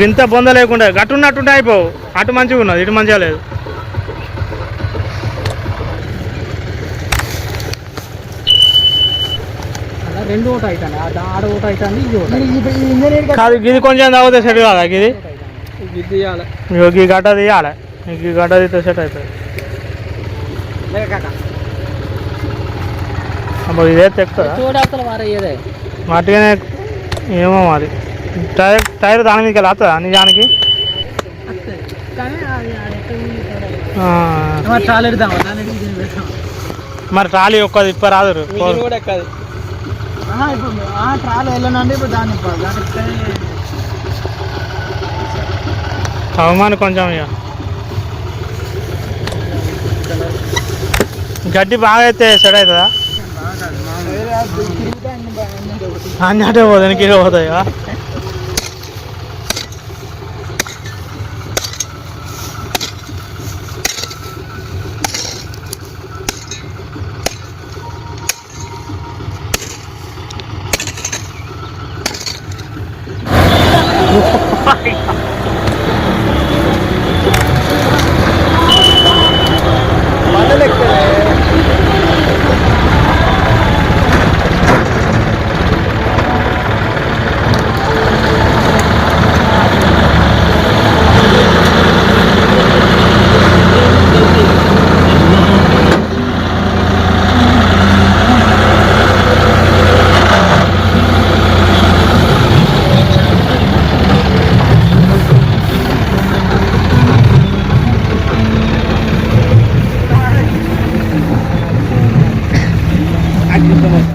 గింత బొంద లేకుండా గట్టు ఉన్నట్టుంటే అయిపోవు. అటు మంచిగా ఉన్నది ఇటు మంచిగా లేదు. అలా రెండు ఒకటి అవుతాయి ఆడ ఒకటి అవుతుంది ఇది ఒకటి ఇంజనీర్ కాదు ఇది కొంచెం తాగితే సెట్ కాదా ఇది? ఈ గడ్డ తీయాలి. ఈ గడ్డ తీస్తే సెట్ అవుతుంది అప్పుడు ఇదే వారయ్యేదే మట్టిగానే ఏమో మరి. టైర్ టైర్ దాని మీదకి వెళ్ళి నిజానికి మరి ట్రాలీ ఒక్క ఇప్ప రాదు అవమానం కొంచెం ఇక గడ్డి బాగా అయితే సెట్ అవుతుందా? అన్నీ అటే పోతుంది వెనక్కి పోతాయి ఇక. agad naman.